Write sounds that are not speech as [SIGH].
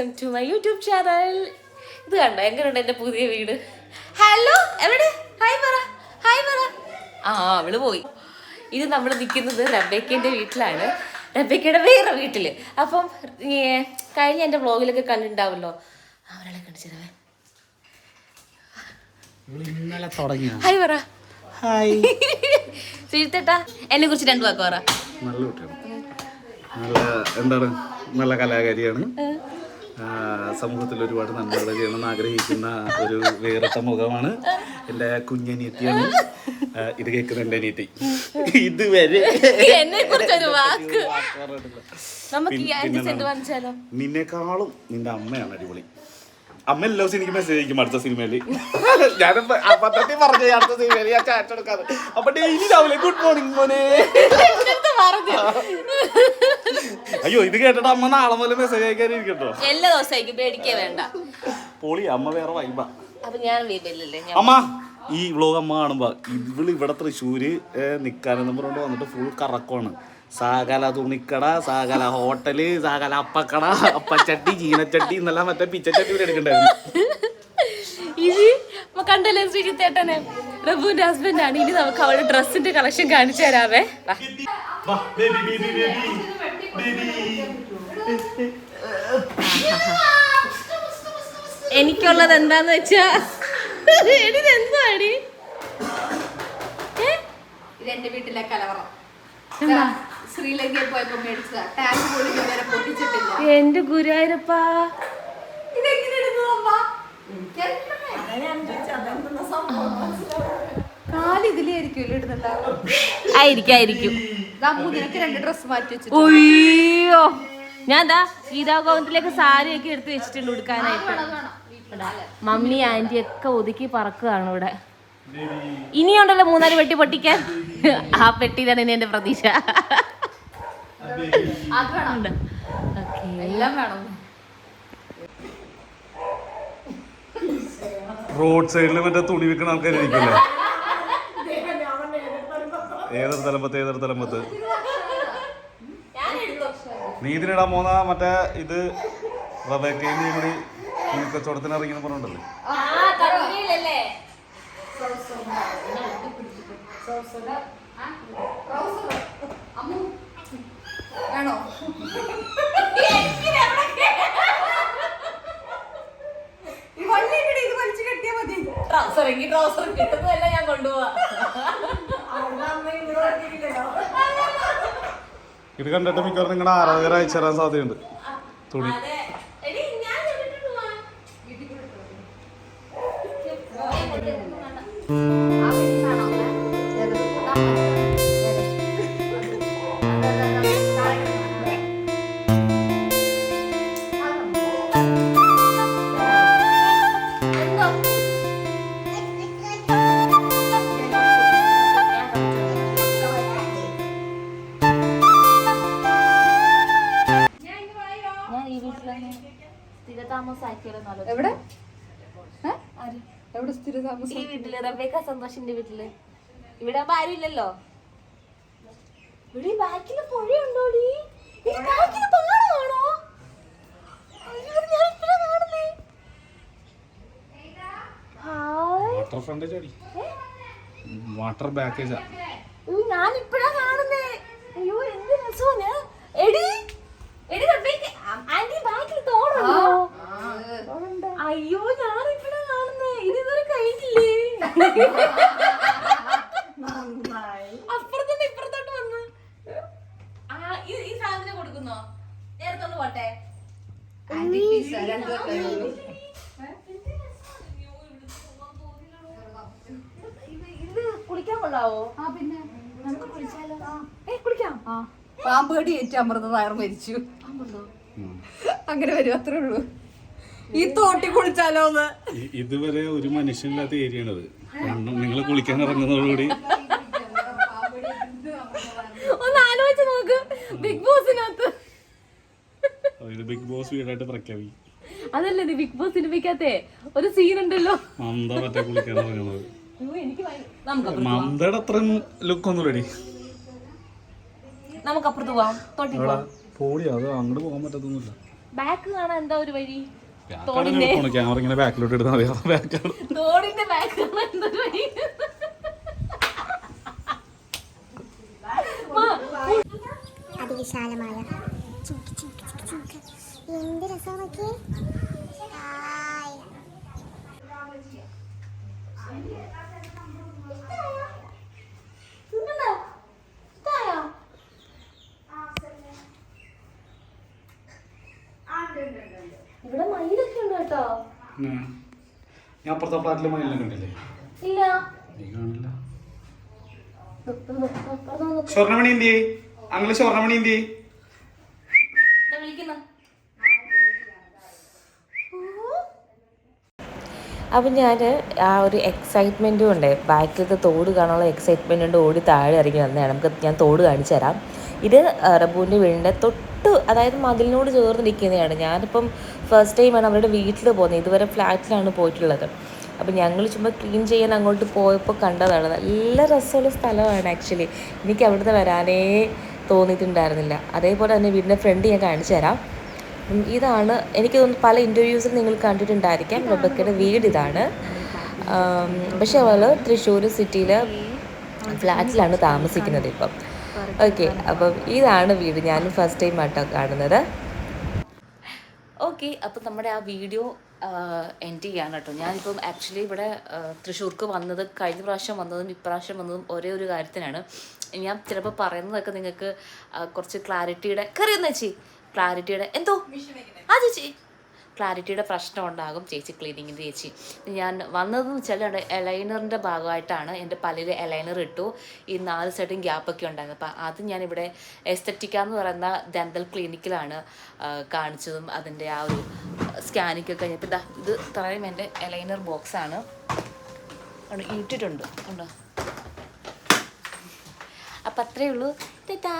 Welcome to my YouTube channel ഇത് കണ്ടോ? എങ്ങനെയുണ്ട് എന്റെ പുതിയ വീട്? ഹലോ എവിടെ? ഹായ് പറ. ഹായ് പറ. ആ അവൾ പോയി. ഇത് നമ്മൾ നിൽക്കുന്നത് റബേക്കേന്റെ വീട്ടിലാണ്. റബേക്കയുടെ വേറെ വീട്ടിൽ അപ്പം കഴിഞ്ഞ എന്റെ വ്ളോഗിലൊക്കെ കണ്ടിട്ടുണ്ടാവുമല്ലോ. അവളെ കണ്ടിച്ചേ ഇന്നലെ തുടങ്ങിയ? ഹായ് പറ. ഹായ് [LAUGHS] സുജിത്തേട്ടാ എന്നെ കുറിച്ച് രണ്ടു വാക്ക് പറ. നല്ല കുട്ടിയാണ്. നല്ല എന്താണ്? നല്ല കലാകാരിയാണ്. സമൂഹത്തിൽ ഒരുപാട് നന്മകൾ ചെയ്യണമെന്ന് ആഗ്രഹിക്കുന്ന ഒരു വേറിട്ട മുഖമാണ് എന്റെ കുഞ്ഞനിയത്തിയാണ്. ഇത് കേൾക്കുന്ന എന്റെ അനിയത്തി. ഇതുവരെ? നിന്നെക്കാളും നിന്റെ അമ്മയാണ് അടിപൊളി. അമ്മ എല്ലാ ദിവസവും എനിക്ക് മെസ്സേജ് അയക്കും അടുത്ത സിനിമയിൽ ഞാൻ അബദ്ധത്തിൽ പറഞ്ഞു അടുത്ത സിനിമയിൽ ഞാൻ ചാറ്റ് എടുക്കാതെ. അപ്പൊ ഡെയിലി രാവിലെ ഗുഡ് മോർണിംഗ് മോനെ. [LAUGHS] പറഞ്ഞു. അയ്യോ ഇത് കേട്ടിട്ട് അമ്മ നാളെ മുതൽ മെസ്സേജ് അയക്കാനിരിക്കട്ടോ. എല്ലാ ദിവസമായിരിക്കും പേടിക്കേ വേണ്ട. പോളി അമ്മ വേറെ വൈബാ അപ്പൊ ഞാൻ വീട്ടിലല്ലേ അമ്മ ഈ വ്ലോഗ് അമ്മ കാണുമ്പോ ഇവൾ ഇവിടെ തൃശ്ശൂര് നിക്കാനെന്ന് പറഞ്ഞിട്ട് വന്നിട്ട് ഫുൾ കറക്കമാണ് സാകല തുണിക്കട സാകല ഹോട്ടൽ സാകല അപ്പക്കട അപ്പച്ചട്ടി ചീനച്ചട്ടി എന്നെല്ലാം മറ്റേ പിച്ചച്ചട്ടി ഇവിടെ എടുക്കണ്ടായിരുന്നു. ഇത് കണ്ടല്ലേ ശ്രീജിത്തേട്ടനെ? റബുവിന്റെ ഹസ്ബൻഡ് ആണ്. ഇനി നമുക്ക് അവളുടെ ഡ്രസ്സിന്റെ കളക്ഷൻ കാണിച്ചു തരാവേ. വാ. എനിക്കുള്ളത് എന്താന്ന് വെച്ചാ? എടി എന്താടി ഇതെന്റെ വീട്ടിലെ കലവറ. ശ്രീലങ്കയിൽ പോയപ്പോ മേടിച്ചതാ. ടാങ്ക് പോലും ഇതുവരെ പൊട്ടിച്ചിട്ടില്ല. എന്റെ ഗുരുവായൂരപ്പാ. കാൽ ഇതിലായിരിക്കും ഇടുന്നുണ്ടാവും ആയിരിക്കും. ആയിരിക്കും നിനക്ക് രണ്ട് ഡ്രസ് മാറ്റി ഒയ്യോ ഞാൻ ദാ ഗീതാഗോവിന്ദത്തിലേക്ക് സാരി ഒക്കെ എടുത്ത് വെച്ചിട്ടുണ്ട് ഉടുക്കാനായിട്ട്. മമ്മി ആന്റി ഒക്കെ ഒതുക്കി പറക്കുകയാണ് ഇവിടെ. ഇനിയുണ്ടല്ലോ മൂന്നാൽ പെട്ടി പൊട്ടിക്കാൻ. ആ പെട്ടിയിലാണ് ഇനി എന്റെ പ്രതീക്ഷ. എല്ലാം വേണം. റോഡ് സൈഡിൽ മറ്റേ തുണി വിൽക്കുന്ന ആൾക്കാരായിരിക്കില്ലേ ഏതൊരു തലമ്പത്ത് ഏതൊരു തലമ്പത്ത് നീ ഇതിനിടാൻ പോന്ന മറ്റേ ഇത് റബേക്കയും കൂടി തുണി കച്ചവടത്തിന് ഇറങ്ങിയെന്ന് പറഞ്ഞിട്ടുണ്ടല്ലേ? ആ, ഇത് കണ്ടിട്ട് മിക്കവാറും നിങ്ങളുടെ ആരാധകർ അയച്ചു തരാൻ സാധ്യതയുണ്ട്. തുണി. എടി, റബേക്ക സന്തോഷിന്റെ വീട്ടിൽ. ഇവിടെ ആവുമ്പോ ആരും ഇല്ലല്ലോ. ഇവിടെ പുഴയുണ്ടോടി? പാടമാണോ. വാട്ടർ ഫ്രണ്ടേജ് അടി വാട്ടർ ബാക്കേജാ ഞാൻ ഇപ്പഴാ കാണുന്നേ. അയ്യോ എന്ത് രസമാണ് എടി എടി ആന്റി ബാക്കിൽ തോടുണ്ടോ? അയ്യോ ഞാൻ ഇപ്പഴാ കാണുന്നേ ഇത് ഇതുവരെ കഴിഞ്ഞില്ലേ അപ്പുറത്തോട്ട് ഇപ്പുറത്തോട്ട് വന്ന്. ആ ഈ- സാധനം കൊടുക്കുന്നോ? നേരത്തെ ഒന്ന് പോട്ടെ ഇത് കുളിക്കാൻ കൊള്ളാവോ? ആ പിന്നെ. നമുക്ക് കുളിച്ചാലോ? ഏ കുളിക്കാം. പാമ്പ് കടി ഏറ്റു അമൃത നായർ മരിച്ചു. അങ്ങനെ വരും അത്രേ ഉള്ളൂ. ഈ തോട്ടി കുളിച്ചാലോ ഇതുവരെ ഒരു മനുഷ്യനില്ലാത്ത ഏരിയ ആണത് നിങ്ങൾ കുളിക്കാൻ ഇറങ്ങുന്നതോടുകൂടി. ഒന്ന് ആലോചിച്ച് നോക്ക്. ബിഗ് ബോസിനകത്ത്. ബിഗ് ബോസ് വീടായിട്ട് പ്രഖ്യാപി. അതല്ലേ ഇത് ബിഗ് ബോസ് സിനിമയ്ക്കകത്തെ ഒരു സീൻ ഉണ്ടല്ലോ മന്ദ മറ്റേ കുളിക്കാൻ ഇറങ്ങുന്നത്. മന്ദയുടെ അത്രയും ലുക്ക് ഒന്നും റെഡി നമുക്ക് അപ്പുറത്ത് പോവാം. തോട്ടി പോളിയാ പോളി അത് അങ്ങോട്ട് പോകാൻ പറ്റത്തൊന്നുമില്ല. ബാക്ക് കാണാൻ എന്താ ഒരു വഴി? ക്യാമറ ഇങ്ങനെ ബാക്കിലോട്ട് എടുത്താൽ മതി. ബാക്കാണ്. തോടിന്റെ വഴി അതിവിശാലമായ എന്ത് രസമൊക്കെ ഇവിടെ മയിലൊക്കെ ഉണ്ട് കേട്ടോ. ഞാൻ അപ്പുറത്തെ ഫ്ലാറ്റിലെ മയിലിനെ കണ്ടില്ലേ? ഇല്ല. നീ കാണില്ല. സ്വർണമണി എന്തി അങ്ങൾ സ്വർണമണി എന്തി അപ്പം ഞാൻ ആ ഒരു എക്സൈറ്റ്മെന്റും ഉണ്ട്. ബാക്കിലത്തെ തോട് കാണാനുള്ള എക്സൈറ്റ്മെന്റ് കൊണ്ട് ഓടി താഴെ ഇറങ്ങി വന്നതാണ്. നമുക്ക് ഞാൻ തോട് കാണിച്ചു തരാം. ഇത് റബുവിന്റെ വീടിന്റെ തൊട്ട് അതായത് മതിലിനോട് ചേർന്ന് നിൽക്കുന്നതാണ്. ഞാനിപ്പം ഫസ്റ്റ് ടൈമാണ് അവരുടെ വീട്ടിൽ പോകുന്നത്. ഇതുവരെ ഫ്ലാറ്റിലാണ് പോയിട്ടുള്ളത്. അപ്പം ഞങ്ങൾ ചുമ്മാ ക്ലീൻ ചെയ്യാൻ അങ്ങോട്ട് പോയപ്പോൾ കണ്ടതാണ്. നല്ല രസമുള്ള സ്ഥലമാണ് ആക്ച്വലി എനിക്ക് അവിടുന്ന് വരാനേ തോന്നിയിട്ടുണ്ടായിരുന്നില്ല. അതേപോലെ തന്നെ വീടിന്റെ ഫ്രണ്ട് ഞാൻ കാണിച്ചു തരാം. ഇതാണ്. എനിക്ക് തോന്നുന്നു പല ഇന്റർവ്യൂസിൽ നിങ്ങൾ കണ്ടിട്ടുണ്ടായിരിക്കാം. റബക്കയുടെ വീട് ഇതാണ്. പക്ഷെ അവൾ തൃശ്ശൂർ സിറ്റിയിൽ ഫ്ലാറ്റിലാണ് താമസിക്കുന്നത് ഇപ്പം. ഓക്കെ അപ്പം ഇതാണ് വീട്. ഞാൻ ഫസ്റ്റ് ടൈം ആട്ടോ കാണുന്നത്. ഓക്കെ അപ്പം നമ്മുടെ ആ വീഡിയോ എൻഡ് ചെയ്യാണ് കേട്ടോ. ഞാനിപ്പം ആക്ച്വലി ഇവിടെ തൃശ്ശൂർക്ക് വന്നത് കഴിഞ്ഞ പ്രാവശ്യം വന്നതും ഇപ്രാവശ്യം വന്നതും ഒരേ ഒരു കാര്യത്തിനാണ്. ഞാൻ ചിലപ്പോൾ പറയുന്നതൊക്കെ നിങ്ങൾക്ക് കുറച്ച് ക്ലാരിറ്റിയുടെ കറിയെന്നു ചേച്ചി. ക്ലാരിറ്റിയുടെ എന്തോ? ആ ചേച്ചി. ക്ലാരിറ്റിയുടെ പ്രശ്നം ഉണ്ടാകും ചേച്ചി ക്ലീനിങ്ങിന്റെ ചേച്ചി. ഞാൻ വന്നതെന്ന് വെച്ചാൽ എലൈനറിന്റെ ഭാഗമായിട്ടാണ് എന്റെ പല്ലിൽ എലൈനർ ഇട്ടു. ഈ നാല് സൈഡും ഗ്യാപ്പൊക്കെ ഉണ്ടായിരുന്നു. അപ്പം അത് ഞാനിവിടെ എസ്തറ്റിക്ക എന്ന് പറയുന്ന ദന്തൽ ക്ലിനിക്കിലാണ് കാണിച്ചതും അതിന്റെ ആ ഒരു സ്കാനിങ് ഒക്കെ കഴിഞ്ഞപ്പോൾ ഇതാ ഇത് ഇത്രയും എന്റെ എലൈനർ ബോക്സാണ് ഇട്ടിട്ടുണ്ട്. ഉണ്ടോ? അപ്പം അത്രയേ ഉള്ളൂ. ടാറ്റാ